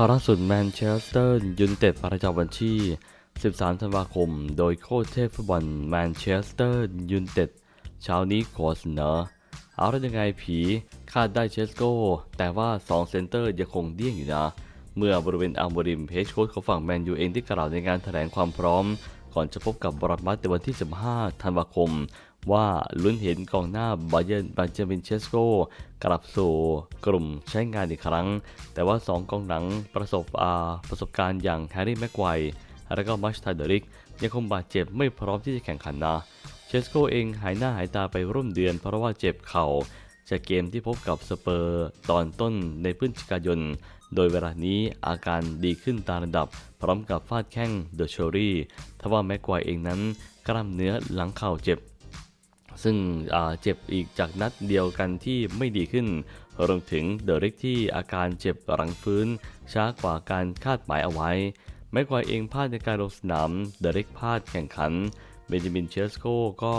ข่าวล่าสุดแมนเชสเตอร์ยูไนเต็ดประจำวันที่ 13 ธันวาคม โดยโค้ชเทพฟุตบอลแมนเชสเตอร์ยูไนเต็ดเช้านี้ขอเสนอเอาได้ยังไงผีคาดได้เชสโก้ แต่ว่า 2 เซนเตอร์ยังคงเดี้ยงอยู่นะ เมื่อบริเวณอัลโมริมเพจโค้ชของฝั่งแมนยูเองที่กล่าวในงานแถลงความพร้อม ก่อนจะพบกับบรอดมัสในวันที่ 15 ธันวาคม ว่าลุ้นเห็นกองหน้าบาเยนบาเจมินเชสโกกลับสู่กลุ่มใช้งานอีกครั้ง แต่ว่า 2 กองหลังประสบอาประสบการณ์อย่างแฮร์รี่แม็กไกวและก็มัชทาเดริกยังคงบาดเจ็บไม่พร้อมที่จะแข่งขันนะเชสโกเองหายหน้าหายตาไปร่วมเดือนเพราะว่าเจ็บเข่าจากเกมที่พบกับสเปอร์ตอนต้นในพฤศจิกายน โดยเวลานี้อาการดีขึ้นตามระดับ พร้อมกับฟาดแข้งเดอะเชอรี่ทว่าแม็กควายเองนั้น กล้ามเนื้อหลังเข่าเจ็บ ซึ่งเจ็บอีกจากนัดเดียวกันที่ไม่ดีขึ้น รวมถึงเดริกที่อาการเจ็บหลังฟื้น ช้ากว่าการคาดหมายเอาไว้แม็กควายเองพลาดในการลงสนาม เดริกพลาดแข่งขัน เบนจามินเชสโกก็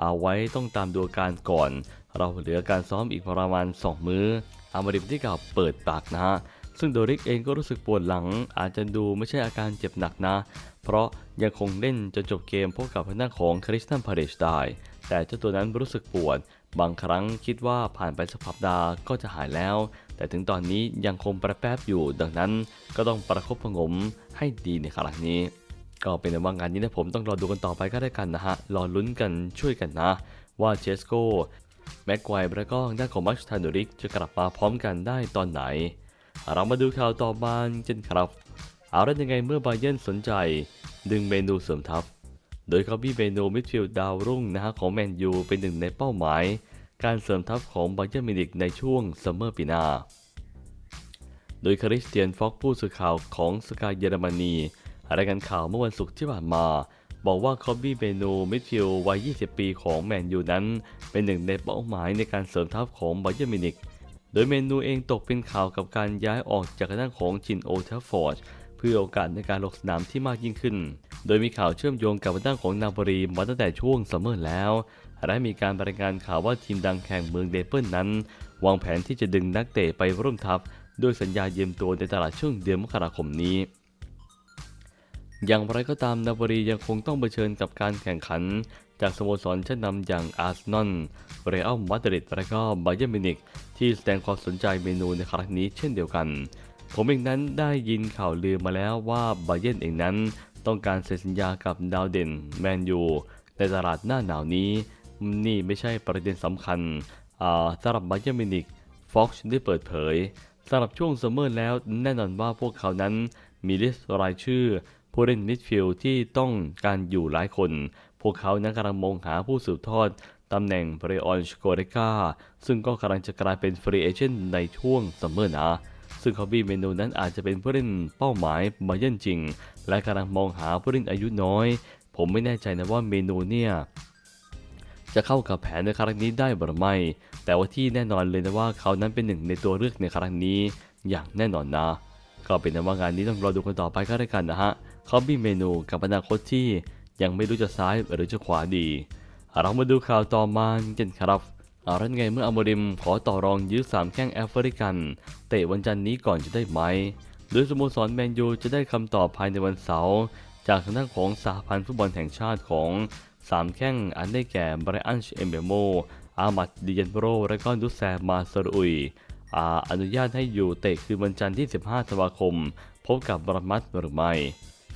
เอาไว้ต้องตามดูการก่อน เราเหลือการซ้อมอีกประมาณ 2 มื้อ อามาริมที่กล่าวเปิดปากนะฮะ ซึ่งโดริกเองก็รู้สึกปวดหลัง อาจจะดูไม่ใช่อาการเจ็บหนักนะ เพราะยังคงเล่นจนจบเกมพบกับทางด้านของคริสตันพาเดชได้ แต่เจ้าตัวนั้นรู้สึกปวด บางครั้งคิดว่าผ่านไปสักสัปดาห์ก็จะหายแล้ว แต่ถึงตอนนี้ยังคงประแป๊บอยู่ ดังนั้นก็ต้องประคบประงมให้ดีในครั้งนี้ ก็เป็นว่างานนี้นะผมต้องรอดูกันต่อไปก็ได้กันนะฮะ รอลุ้นกันช่วยกันนะ ว่าเชสโกแม็กควายและก็ด้านของมัชทานริกจะกลับมาพร้อมกันได้ตอนไหน เรามาดูข่าวต่อมากันครับ เอาได้ยังไงเมื่อบาเยนสนใจ ดึงเมนูเสริมทัพ โดยคาบี้เมนูมิดฟิลด์ดาวรุ่งนะฮะของแมนยูเป็นหนึ่งในเป้าหมาย การเสริมทัพของบาเยอร์มินิกในช่วงซัมเมอร์ปีหน้า โดยคริสเตียนฟ็อกผู้สื่อข่าวของสกายเยอรมนีรายงานข่าวเมื่อวันศุกร์ที่ผ่านมา บอกว่าคอบบี้เบนูมิดฟิลด์วัย 20 ปีของแมนยูนั้น เป็นหนึ่งในเป้าหมายในการเสริมทัพของบาเยอร์มินิกโดยเมนูเองตกเป็นข่าวกับการย้ายออกจากด้านของจินโอเทฟฟอร์ด เพื่อโอกาสในการลงสนามที่มากยิ่งขึ้น โดยมีข่าวเชื่อมโยงกับด้านของนาบรีมาตั้งแต่ช่วงซัมเมอร์แล้วและมีการรายงานข่าวว่าทีมดังแข่งเมืองเดเปิลนั้น วางแผนที่จะดึงนักเตะไปร่วมทัพด้วยสัญญาเยืมตัวในตลาดช่วงเดือนมกราคมนี้ อย่างไรก็ตามนาบรียังคงต้องเผชิญกับการแข่งขัน จากสโมสรชั้นนำอย่างอาร์เซนอล เรอัลมาดริดและก็บาเยร์นมิวนิกที่แสดงความสนใจเมนูในครั้งนี้เช่นเดียวกัน ผมเองนั้นได้ยินข่าวลือมาแล้วว่าบาเยร์นเองนั้น ต้องการเซ็นสัญญากับดาวเด่นแมนยูในตลาดหน้าหนาวนี้ นี่ไม่ใช่ประเด็นสำคัญอ่าสำหรับบาเยร์นมินิกฟ็อกซ์ได้เปิดเผยสำหรับช่วงซัมเมอร์แล้วแน่นอนว่าพวกเขานั้นมีลิสต์รายชื่อ ผู้เล่นมิดฟิลด์ที่ต้องการอยู่หลายคน พวกเขานั้นกำลังมองหาผู้สืบทอดตำแหน่งเบรออนชโกเรกาซึ่งก็กำลังจะกลายเป็นฟรีเอเจนต์ในช่วงซัมเมอร์นะ ซึ่งคอบี้เมนูนั้นอาจจะเป็นผู้เล่นเป้าหมายบาเยร์นจริง และกำลังมองหาผู้เล่นอายุน้อย ผมไม่แน่ใจนะว่าเมนูเนี่ยจะเข้ากับแผนในครั้งนี้ได้หรือไม่ แต่ว่าที่แน่นอนเลยนะว่าเขานั้นเป็นหนึ่งในตัวเลือกในครั้งนี้ อย่างแน่นอนนะ ก็เป็นนว่างานนี้ต้องรอดูกันต่อไปก็ได้กันนะฮะเขามีเมนูกับอนาคตที่ยังไม่รู้จะซ้ายหรือจะขวาดี เรามาดูข่าวต่อมากันครับ อาละไงเมื่ออโมริมขอต่อรองยื้อสามแข้งแอฟริกัน เตะวันจันทร์นี้ก่อนจะได้ไหม โดยสโมสรแมนยูจะได้คำตอบภายในวันเสาร์จากทางด้านของสหพันธ์ฟุตบอลแห่งชาติของสามแข้งอันได้แก่ไบรอันเอมเบโม อามัดดิเยนโร และก็ดุสแซมาสรุยอาอนุญาตให้อยู่เตะคืนวันจันทร์ที่ 15ธันวาคม พบกับบรามัสหรือไม่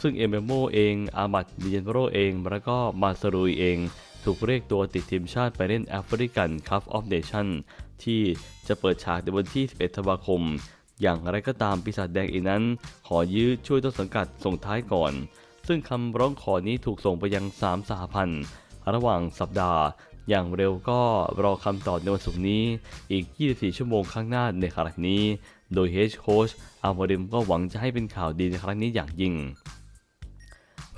ซึ่งเอมเบโมเอง อามัดดิเยนโรเอง และก็มาสรุยเอง ถูกเรียกตัวติดทีมชาติไปเล่นแอฟริกันคัพออฟเนชั่นที่จะเปิดฉากในวันที่ 11 ธันวาคม อย่างไรก็ตามปีศาจแดงเองนั้น ขอยื้อช่วยต้นสังกัดส่งท้ายก่อน ซึ่งคำร้องขอนี้ถูกส่งไปยัง 3 สหพันธ์ ระหว่างสัปดาห์ อย่างเร็วก็รอคำตอบในวันศุกร์นี้อีก 24 ชั่วโมงข้างหน้าในครั้งนี้ โดยเฮดโค้ชอาร์มริมก็หวังจะให้เป็นข่าวดีในครั้งนี้อย่างยิ่ง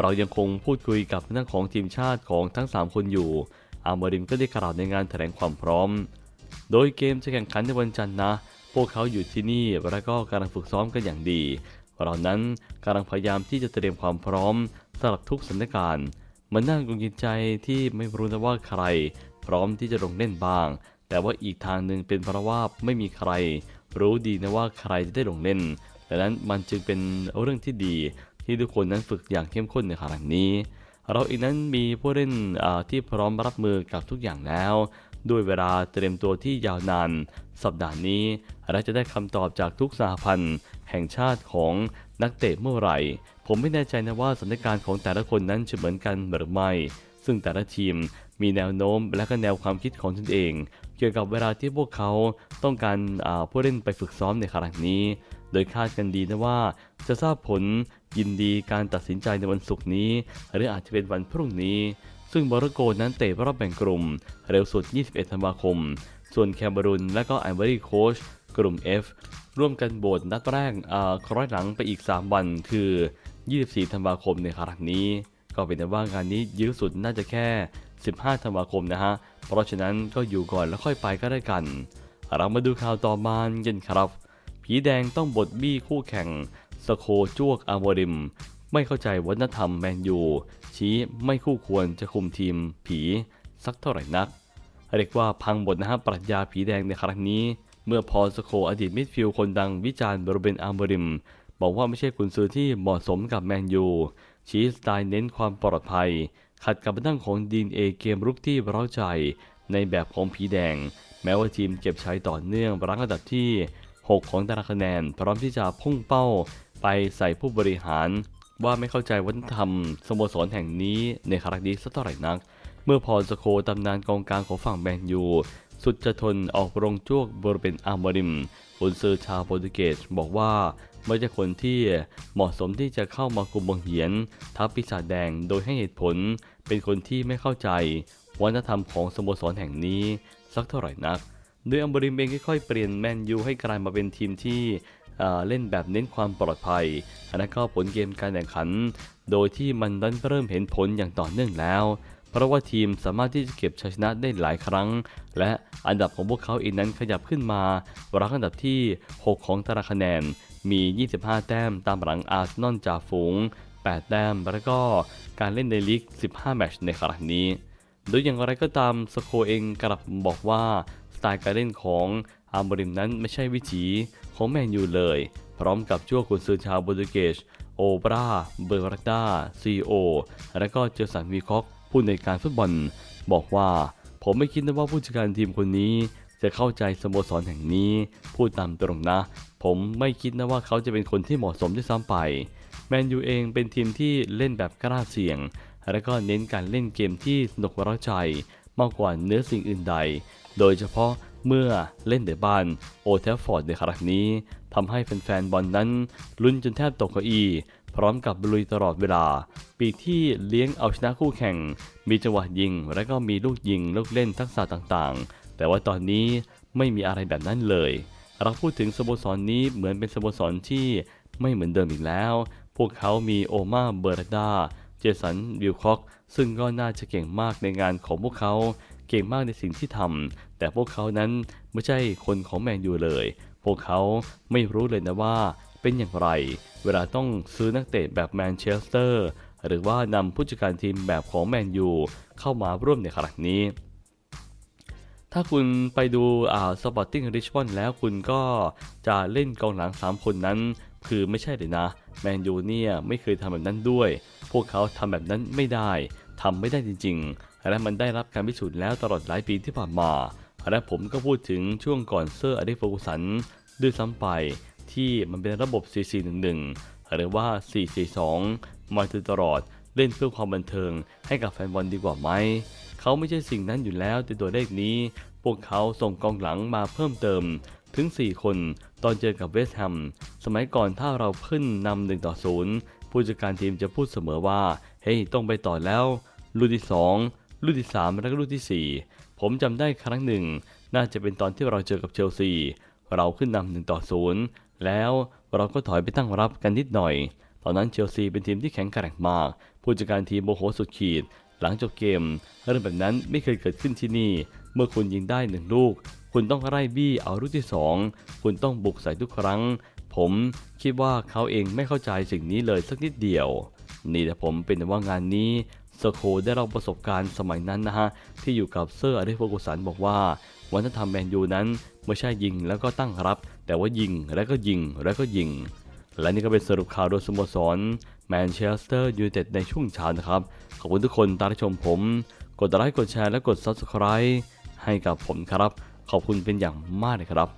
เรายังคงพูดคุยกับนักของทีมชาติของทั้ง 3 คนอยู่ อาร์มริมก็ได้กล่าวในงานแถลงความพร้อม โดยเกมจะแข่งขันในวันจันทร์นะ พวกเขาอยู่ที่นี่และก็กำลังฝึกซ้อมกันอย่างดีเรานั้นกำลังพยายามที่จะเตรียมความพร้อมสำหรับทุกสถานการณ์มันน่ากังวลใจที่ไม่รู้นะว่าใคร พร้อมที่จะลงเล่นบ้าง แต่ว่าอีกทางหนึ่งเป็นเพราะว่าไม่มีใคร รู้ดีนะว่าใครจะได้ลงเล่นดังนั้นมันจึงเป็นเรื่องที่ดี ที่ทุกคนนั้นฝึกอย่างเข้มข้นในครั้งนี้ เราเองนั้นมีผู้เล่นที่พร้อมรับมือกับทุกอย่างแล้ว ด้วยเวลาเตรียมตัวที่ยาวนาน สัปดาห์นี้เราจะได้คำตอบจากทุกสหพันธ์แห่งชาติของนักเตะเมื่อไหร่ ผมไม่แน่ใจนะว่าสถานการณ์ของแต่ละคนนั้นจะเหมือนกันหรือไม่ ซึ่งแต่ละทีมมีแนวโน้มและก็แนวความคิดของตนเอง เกี่ยวกับเวลาที่พวกเขาต้องการผู้เล่นไปฝึกซ้อมในครั้งนี้ โดยคาดกันดีนะว่า จะทราบผลยินดีการตัดสินใจในวันศุกร์นี้ หรืออาจจะเป็นวันพรุ่งนี้ ซึ่งโมร็อกโกนั้นเตะรอบแบ่งกลุ่ม เร็วสุด 21 ธันวาคม ส่วนแคเมรูนและก็ไอวอรี่โคชกลุ่ม F ร่วมกันโบสนัดแรกคล้อยหลังไปอีก 3 วันคือ 24 ธันวาคมในครั้งนี้ ก็เป็นแต่ว่างานนี้ยื้อสุดน่าจะแค่ 15 ธันวาคมนะฮะ เพราะฉะนั้นก็อยู่ก่อนแล้วค่อยไปก็ได้กัน เรามาดูข่าวต่อมากันครับ ผีแดงต้องบทบี้คู่แข่ง สโคจวกอาโมริม ไม่เข้าใจวัฒนธรรมแมนยู ชี้ไม่คู่ควรจะคุมทีมผีสักเท่าไหร่นัก เรียกว่าพังบทนะฮะปรัชญาผีแดงในครั้งนี้ เมื่อพอสโคอดีตมิดฟิลด์คนดังวิจารณ์บรูเบนอาโมริม บอกว่าไม่ใช่กุนซือที่เหมาะสมกับแมนยู ชี้สไตล์เน้นความปลอดภัย ขัดกับบันดังของดีนเอเกมรุกที่เร้าใจ ในแบบของผีแดง แม้ว่าทีมเก็บชัยต่อเนื่องรั้งอันดับที่ 6 ของตารางคะแนน พร้อมที่จะพุ่งเป้าไปใส่ผู้บริหาร ว่าไม่เข้าใจวัฒนธรรมสโมสรแห่งนี้ในครั้งนี้สักเท่าไหร่นัก เมื่อพอสโคตำนานกองกลางของฝั่งแมนยูสุดจะทนออกโรงจวกบริเวณอาร์มริมกุนซือชาวโปรตุเกสบอกว่า ไม่ใช่คนที่เหมาะสมที่จะเข้ามาคุมบังเหียนทัพปีศาจแดงโดยให้เหตุผล เป็นคนที่ไม่เข้าใจวัฒนธรรมของสโมสรแห่งนี้ สักเท่าไหร่นัก โดยอัมบริมเองค่อยๆเปลี่ยนแมนยูให้กลายมาเป็นทีมที่เเล่นแบบเน้นความปลอดภัยและก็ผลเกมการแข่งขัน โดยที่มันนั้นเริ่มเห็นผลอย่างต่อเนื่องแล้ว เพราะว่าทีมสามารถที่จะเก็บชัยชนะได้หลายครั้ง และอันดับของพวกเขาเองนั้นขยับขึ้นมารั้งอันดับที่ 6 ของตารางคะแนน มี 25 แต้มตามหลังอาร์เซนอลจ่าฝูง 8 แต้ม แล้วก็การเล่นในลีก 15 แมตช์ในครั้งนี้ โดยอย่างไรก็ตามสโคเองกลับบอกว่า สไตล์การเล่นของอาร์มบริมนั้นไม่ใช่วิถีของแมนยูเลย พร้อมกับชั่วกุนซือชาวโปรตุเกสโอบราเบอร์รักดาซีโอ และก็เจอสันวีคอกผู้ในการฟุตบอล บอกว่าผมไม่คิดนะว่าผู้จัดการทีมคนนี้จะเข้าใจสโมสรแห่งนี้ พูดตามตรงนะ ผมไม่คิดนะว่าเขาจะเป็นคนที่เหมาะสมด้วยซ้ำไปแมนยูเองเป็นทีมที่เล่นแบบกล้าเสี่ยง และก็เน้นการเล่นเกมที่สนุกร้าใจมากกว่าเนื้อสิ่งอื่นใด โดยเฉพาะเมื่อเล่นในบ้านโอเทฟฟอร์ดในครั้งนี้ทำให้แฟนๆบอลนั้นลุ้นจนแทบตกเก้าอี้พร้อมกับลุยตลอดเวลา ปีที่เลี้ยงเอาชนะคู่แข่ง มีจังหวะยิง และก็มีลูกยิงลูกเล่นทักษะต่างๆ แต่ว่าตอนนี้ไม่มีอะไรแบบนั้นเลย เราพูดถึงสโมสรนนี้เหมือนเป็นสโมสรที่ไม่เหมือนเดิมอีกแล้ว พวกเขามีโอมาเบอร์ดา เจสันวิลคอกซึ่งก็น่าจะเก่งมากในงานของพวกเขา เก่งมากในสิ่งที่ทำ แต่พวกเขานั้นไม่ใช่คนของแมนยูเลย พวกเขาไม่รู้เลยนะว่าเป็นอย่างไร เวลาต้องซื้อนักเตะแบบแมนเชสเตอร์ หรือว่านำผู้จัดการทีมแบบของแมนยูเข้ามาร่วมในครั้งนี้ ถ้าคุณไปดูอ่าสปอร์ติ้งริชมอนแล้วคุณก็จะเล่นกองหลัง 3 คนนั้น คือไม่ใช่เลยนะ แมนยูเนี่ยไม่เคยทำแบบนั้นด้วย พวกเขาทำแบบนั้นไม่ได้ทำไม่ได้จริง ๆ และมันได้รับการพิสูจน์แล้วตลอดหลายปีที่ผ่านมา และผมก็พูดถึงช่วงก่อนเซอร์อเดฟโฟกุสันด้วยซ้ำไปที่มันเป็นระบบ 4-4-1-1หรือว่า 4-4-2 มาตลอด เล่นเพื่อความบันเทิงให้กับแฟนบอลดีกว่าไหม เขาไม่ใช่สิ่งนั้นอยู่แล้วแต่ตัวเลขนี้ พวกเขาส่งกองหลังมาเพิ่มเติมถึง 4 คนตอนเจอกับเวสต์แฮม สมัยก่อนถ้าเราขึ้นนำหนึ่งต่อศูนย์ผู้จัดการทีมจะพูดเสมอว่า เฮ้ย ต้องไปต่อแล้ว รุ่นที่ 2 รุ่นที่ 3 และก็รุ่นที่ 4 ผมจำได้ครั้งหนึ่ง น่าจะเป็นตอนที่เราเจอกับเชลซี เราขึ้นนำหนึ่งต่อศูนย์แล้วเราก็ถอยไปตั้งรับกันนิดหน่อย ตอนนั้นเชลซีเป็นทีมที่แข็งแกร่งมาก ผู้จัดการทีมโมโหสุดขีด หลังจบเกม เรื่องแบบนั้นไม่เคยเกิดขึ้นที่นี่ เมื่อคุณยิงได้หนึ่งลูก คุณต้องไล่บี้เอาลูกที่สองคุณต้องบุกใส่ทุกครั้ง ผมคิดว่าเขาเองไม่เข้าใจสิ่งนี้เลยสักนิดเดียว นี่แต่ผมเป็นว่างานนี้สโคได้รับประสบการณ์สมัยนั้นนะฮะ ที่อยู่กับเซอร์อเดฟโกุสันบอกว่าวัฒนธรรมแมนยูนั้นไม่ใช่ยิงแล้วก็ตั้งรับ แต่ว่ายิงแล้วก็ยิงแล้วก็ยิง และนี่ก็เป็นสรุปข่าวโดยสโมสรแมนเชสเตอร์ยูไนเต็ดในช่วงเช้านะครับ ขอบคุณทุกคนตามที่ชมผม กดไลค์กดแชร์และกด Subscribe ให้กับผมครับ ขอบคุณเป็นอย่างมากเลยครับ